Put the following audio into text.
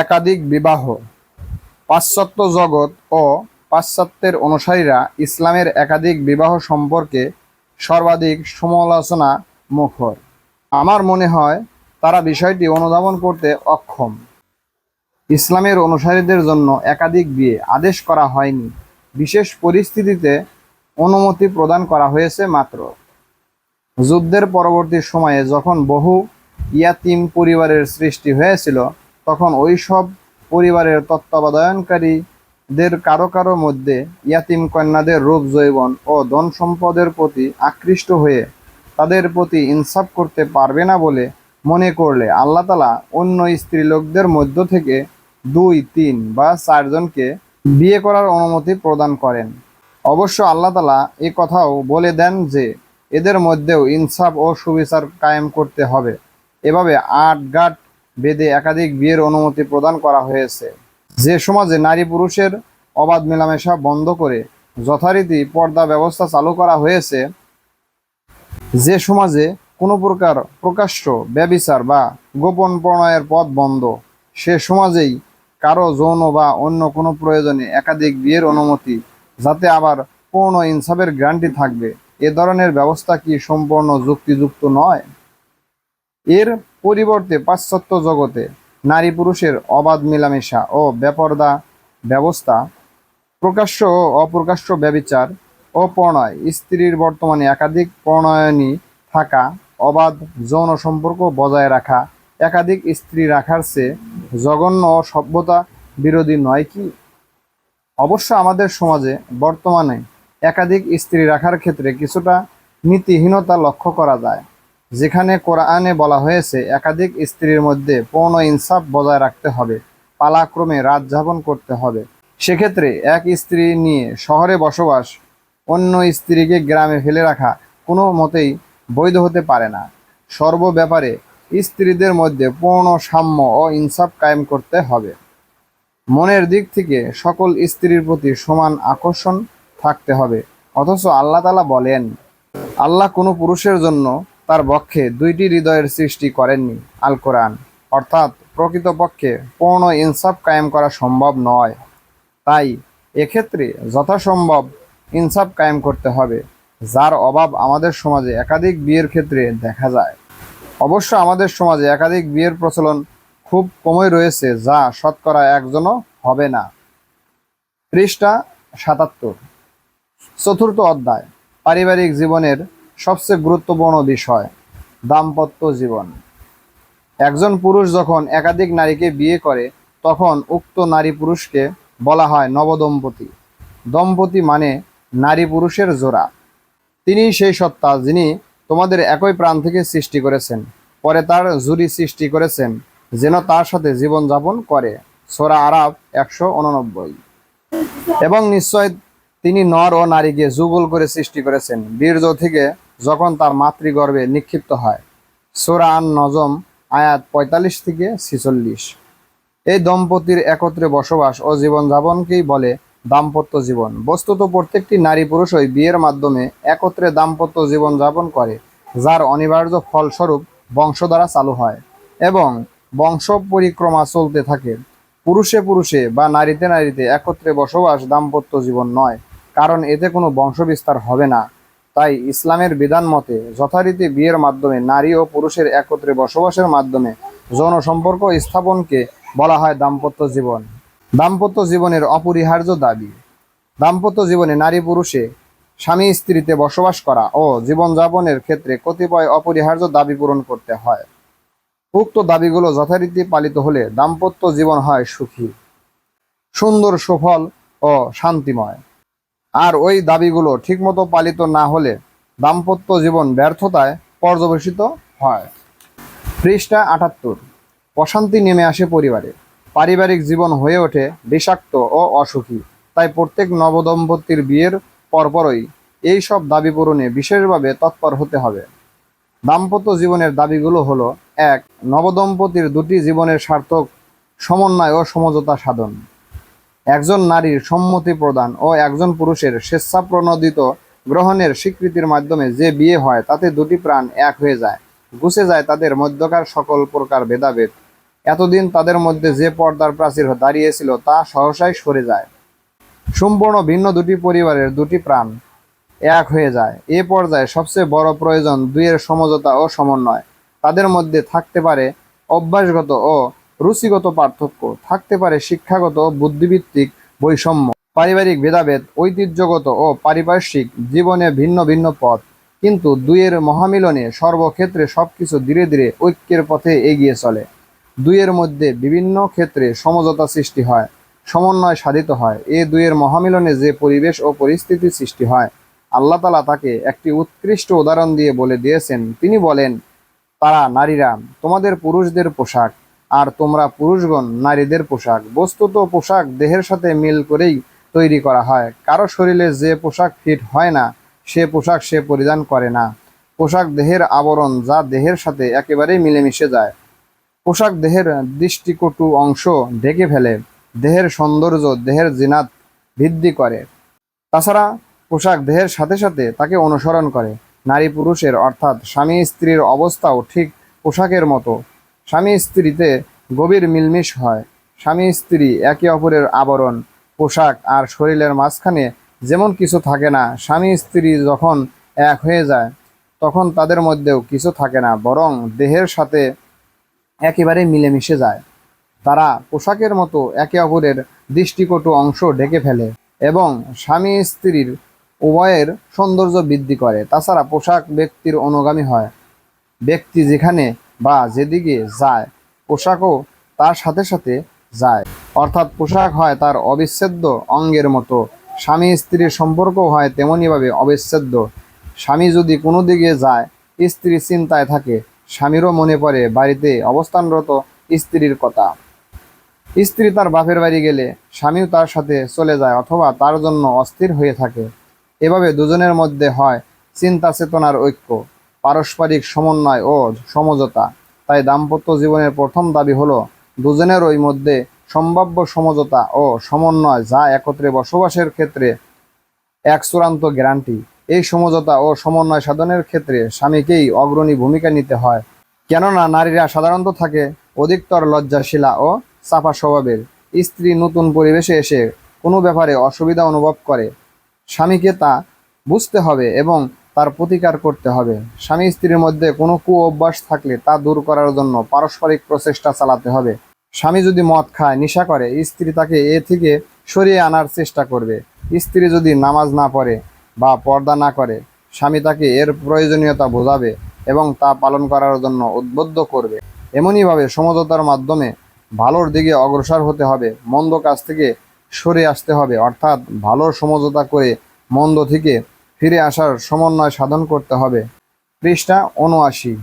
একাধিক বিবাহ। পাশ্চাত্য জগৎ ও পাশ্চাত্যের অনুসারীরা ইসলামের একাধিক বিবাহ সম্পর্কে সর্বাধিক সমালোচনা মুখর। আমার মনে হয় তারা বিষয়টি অনুধাবন করতে অক্ষম। ইসলামের অনুসারীদের জন্য একাধিক বিয়ে আদেশ করা হয়নি। বিশেষ পরিস্থিতিতে অনুমতি প্রদান করা হয়েছে মাত্র। যুদ্ধের পরবর্তী সময়ে যখন বহু ইয়াতিম পরিবারের সৃষ্টি হয়েছিল তখন ওই সব পরিবারের তত্ত্বাবধানকারীদের কারও কারও মধ্যে ইয়াতিম কন্যাদের রূপ জৈবন ও ধন সম্পদের প্রতি আকৃষ্ট হয়ে তাদের প্রতি ইনসাফ করতে পারবে না বলে মনে করলে আল্লাহ তালা অন্য স্ত্রীলোকদের মধ্য থেকে দুই, তিন বা চারজনকে বিয়ে করার অনুমতি প্রদান করেন। অবশ্য আল্লাহ তালা এ কথাও বলে দেন যে, এদের মধ্যেও ইনসাফ ও সুবিচার কায়েম করতে হবে। এভাবে আট গাট বেদে একাধিক বিয়ের অনুমতি প্রদান করা হয়েছে। যে সমাজে নারী পুরুষের অবাধ মেলামেশা বন্ধ করে যথারীতি পর্দা ব্যবস্থা চালু করা হয়েছে, যে সমাজে কোনো প্রকার প্রকাশ্য ব্যবিচার বা গোপন প্রণয়ের পথ বন্ধ, সে সমাজেই কারও যৌন বা অন্য কোনো প্রয়োজনে একাধিক বিয়ের অনুমতি, যাতে আবার পূর্ণ ইনসাফের গ্যারান্টি থাকবে। এ ধরনের ব্যবস্থা কি সম্পূর্ণ যুক্তিযুক্ত নয়? এর পরিবর্তে পাশ্চাত্য জগতে নারী পুরুষের অবাধ মেলামেশা ও বেপরদা ব্যবস্থা, প্রকাশ্য ও অপ্রকাশ্য ব্যবিচার ও প্রণয়, স্ত্রীর বর্তমানে একাধিক প্রণয়নী থাকা, অবাধ যৌন সম্পর্ক বজায় রাখা, একাধিক স্ত্রী রাখার চেয়ে জঘন্য ও সভ্যতা বিরোধী নয় কি? অবশ্য আমাদের সমাজে বর্তমানে একাধিক স্ত্রী রাখার ক্ষেত্রে কিছুটা নীতিহীনতা লক্ষ্য করা যায়। যেখানে কোরআনে বলা হয়েছে, একাধিক স্ত্রীর মধ্যে পূর্ণ ইনসাফ বজায় রাখতে হবে, পালাক্রমে রাত যাপন করতে হবে। সেক্ষেত্রে এক স্ত্রী নিয়ে শহরে বসবাস, অন্য স্ত্রীকে গ্রামে ফেলে রাখা কোনো মতেই বৈধ হতে পারে না। সর্ব ব্যাপারে স্ত্রীদের মধ্যে পূর্ণ সাম্য ও ইনসাফ কায়েম করতে হবে। মনের দিক থেকে সকল স্ত্রীর প্রতি সমান আকর্ষণ থাকতে হবে, অথচ আল্লাহ তালা বলেন, আল্লাহ কোনো পুরুষের জন্য তার পক্ষে দুইটি হৃদয়ের সৃষ্টি করেননি আল কোরআন অর্থাৎ প্রকৃতপক্ষে পূর্ণ ইনসাফ কায়েম করা সম্ভব নয়। তাই এক্ষেত্রে যথাসম্ভব ইনসাফ কায়েম করতে হবে, যার অভাব আমাদের সমাজে একাধিক বিয়ের ক্ষেত্রে দেখা যায়। অবশ্য আমাদের সমাজে একাধিক বিয়ের প্রচলন খুব কমই রয়েছে, যা শতকরা একজনও হবে না। পৃষ্ঠা সাতাত্তর। চতুর্থ অধ্যায়, পারিবারিক জীবনের সবচেয়ে গুরুত্বপূর্ণ বিষয়, দাম্পত্য জীবন। একজন পুরুষ যখন একাধিক নারীকে বিয়ে করে, তখন উক্ত নারী পুরুষকে বলা হয় নবদম্পতি। দম্পতি মানে নারী পুরুষের জোড়া। তিনি সেই সত্তা যিনি তোমাদের একই প্রাণ থেকে সৃষ্টি করেছেন, পরে তার জুরি সৃষ্টি করেছেন, যেন তার সাথে জীবনযাপন করে। সোরা আরাব একশো উননব্বই। এবং নিশ্চয় তিনি নর ও নারীকে যুগল করে সৃষ্টি করেছেন। বীর্য থেকে যখন তার মাতৃগর্ভে নিক্ষিপ্ত হয়। সোরা আন নজম আয়াত পঁয়তাল্লিশ থেকে ছিচল্লিশ। এই দম্পতির একত্রে বসবাস ও জীবনযাপনকেই বলে দাম্পত্য জীবন। বস্তুত প্রত্যেকটি নারী পুরুষই বিয়ের মাধ্যমে একত্রে দাম্পত্য জীবন যাপন করে, যার অনিবার্য ফলস্বরূপ বংশধারা চালু হয় এবং বংশ পরিক্রমা চলতে থাকে। পুরুষে পুরুষে বা নারীতে নারীতে একত্রে বসবাস দাম্পত্য জীবন নয়, কারণ এতে কোনো বংশবিস্তার হবে না। তাই ইসলামের বিধান মতে যথারীতি বিয়ের মাধ্যমে নারী ও পুরুষের একত্রে বসবাসের মাধ্যমে যৌন সম্পর্ক স্থাপনকে বলা হয় দাম্পত্য জীবন। দাম্পত্য জীবনের অপরিহার্য দাবি। দাম্পত্য জীবনে নারী পুরুষে স্বামী স্ত্রীতে বসবাস করা ও জীবনযাপনের ক্ষেত্রে কতিপয় অপরিহার্য দাবি পূরণ করতে হয়। উক্ত দাবিগুলো যথারীতি পালিত হলে দাম্পত্য জীবন হয় সুখী, সুন্দর, সুফল ও শান্তিময়। আর ওই দাবিগুলো ঠিকমতো পালিত না হলে দাম্পত্য জীবন ব্যর্থতায় পর্যবেসিত হয়। পৃষ্ঠা আটাত্তর। অশান্তি নেমে আসে পরিবারে। পারিবারিক জীবন হয়ে ওঠে বিষাক্ত ও অসুখী। তাই প্রত্যেক নবদম্পতির বিয়ের পরপরই এই সব দাবি পূরণে বিশেষভাবে তৎপর হতে হবে। দাম্পত্য জীবনের দাবিগুলো হলো, এক, নবদম্পতির দুটি জীবনের সার্থক সমন্বয় ও সমঝোতা সাধন। একজন নারীর সম্মতি প্রদান ও একজন পুরুষের স্বেচ্ছাপ্রণোদিত গ্রহণের স্বীকৃতির মাধ্যমে যে বিয়ে হয়, তাতে দুটি প্রাণ এক হয়ে যায়। গুছে যায় তাদের মধ্যকার সকল প্রকার ভেদাভেদ। এতদিন তাদের মধ্যে যে পর্দার প্রাচীর দাঁড়িয়েছিল, তা সহসাই সরে যায়। সম্পূর্ণ ভিন্ন দুটি পরিবারের দুটি প্রাণ এক হয়ে যায়। এ পর্যায়ে সবচেয়ে বড় প্রয়োজন দুইয়ের সমঝোতা ও সমন্বয়। তাদের মধ্যে থাকতে পারে অভ্যাসগত ও রুচিগত পার্থক্য, থাকতে পারে শিক্ষাগত বুদ্ধিভিত্তিক বৈষম্য, পারিবারিক ভেদাভেদ, ঐতিহ্যগত ও পারিপার্শ্বিক জীবনে ভিন্ন ভিন্ন পথ। কিন্তু দুইয়ের মহামিলনে সর্বক্ষেত্রে সবকিছু ধীরে ধীরে ঐক্যের পথে এগিয়ে চলে। দুইয়ের মধ্যে বিভিন্ন ক্ষেত্রে সমঝোতা সৃষ্টি হয়, সমন্বয় সাধিত হয়। এ দুইয়ের মহামিলনে যে পরিবেশ ও পরিস্থিতি সৃষ্টি হয়, আল্লাহ তালা তাকে একটি উৎকৃষ্ট উদাহরণ দিয়ে বলে দিয়েছেন। তিনি বলেন, তারা নারীরা, তোমাদের পুরুষদের পোশাক আর তোমরা পুরুষগণ, নারীদের পোশাক। বস্তুত পোশাক দেহের সাথে মিল করেই তৈরি করা হয়। কারও শরীরে যে পোশাক ফিট হয় না, সে পোশাক সে পরিধান করে না। পোশাক দেহের আবরণ যা দেহের সাথে একেবারেই মিলেমিশে যায়। পোশাক দেহের দৃষ্টিকটু অংশ ঢেকে ফেলে। দেহের সৌন্দর্য, দেহের জিনাত বৃদ্ধি করে। তাছাড়া পোশাক দেহের সাথে সাথে তাকে অনুসরণ করে। নারী পুরুষের অর্থাৎ স্বামী স্ত্রীর অবস্থাও ঠিক পোশাকের মতো। স্বামী স্ত্রীতে গভীর মিলমিশ হয়। স্বামী স্ত্রী একে অপরের আবরণ, পোশাক আর শরীরের মাঝখানে যেমন কিছু থাকে না, স্বামী স্ত্রী যখন এক হয়ে যায়, তখন তাদের মধ্যেও কিছু থাকে না, বরং দেহের সাথে একেবারে মিলেমিশে যায়। তারা পোশাকের মতো একে অপরের দৃষ্টিকটু অংশ ঢেকে ফেলে এবং স্বামী স্ত্রীর উভয়ের সৌন্দর্য বৃদ্ধি করে। তাছাড়া পোশাক ব্যক্তির অনুগামী হয়। ব্যক্তি যেখানে বা যেদিকে যায়, পোশাকও তার সাথে সাথে যায়। অর্থাৎ পোশাক হয় তার অবিচ্ছেদ্য অঙ্গের মতো। স্বামী স্ত্রীর সম্পর্কও হয় তেমনইভাবে অবিচ্ছেদ্য। স্বামী যদি কোনো দিকে যায়, স্ত্রী চিন্তায় থাকে। স্বামীরও মনে পড়ে বাড়িতে অবস্থানরত স্ত্রীর কথা। স্ত্রী তার বাপের বাড়ি গেলে স্বামীও তার সাথে চলে যায় অথবা তার জন্য অস্থির হয়ে থাকে। এভাবে দুজনের মধ্যে হয় চিন্তা চেতনার ঐক্য। পারস্পরিক সমন্বয় ও সমঝোতা। তাই দাম্পত্য জীবনের প্রথম দাবি হলো, দুজনেরই মধ্যে সম্ভাব্য সমঝোতা ও সমন্বয় যা একত্রে বসবাসের ক্ষেত্রে এক চূড়ান্ত গ্যারান্টি। এই সমঝোতা ও সমন্বয় সাধনের ক্ষেত্রে স্বামীকেই অগ্রণী ভূমিকা নিতে হয়। কেননা নারীরা সাধারণত থাকে অধিকতর লজ্জাশীলা ও চাপা স্বভাবের। স্ত্রী নতুন পরিবেশে এসে কোনো ব্যাপারে অসুবিধা অনুভব করে। স্বামীকে তা বুঝতে হবে এবং তার প্রতিকার করতে হবে। স্বামী স্ত্রীর মধ্যে কোনো কু অভ্যাস থাকলে তা দূর করার জন্য পারস্পরিক প্রচেষ্টা চালাতে হবে। স্বামী যদি মদ খায়, নেশা করে, স্ত্রী তাকে এ থেকে সরিয়ে আনার চেষ্টা করবে। স্ত্রী যদি নামাজ না পড়ে বা পর্দা না করে, স্বামী তাকে এর প্রয়োজনীয়তা বোঝাবে এবং তা পালন করার জন্য উদ্বুদ্ধ করবে। এমনইভাবে সমঝোতার মাধ্যমে ভালোর দিকে অগ্রসর হতে হবে, মন্দ কাজ থেকে সরে আসতে হবে। অর্থাৎ ভালো সমঝোতা করে মন্দ থেকে ফিরে আসার সমন্বয় সাধন করতে হবে। পৃষ্ঠা উনআশি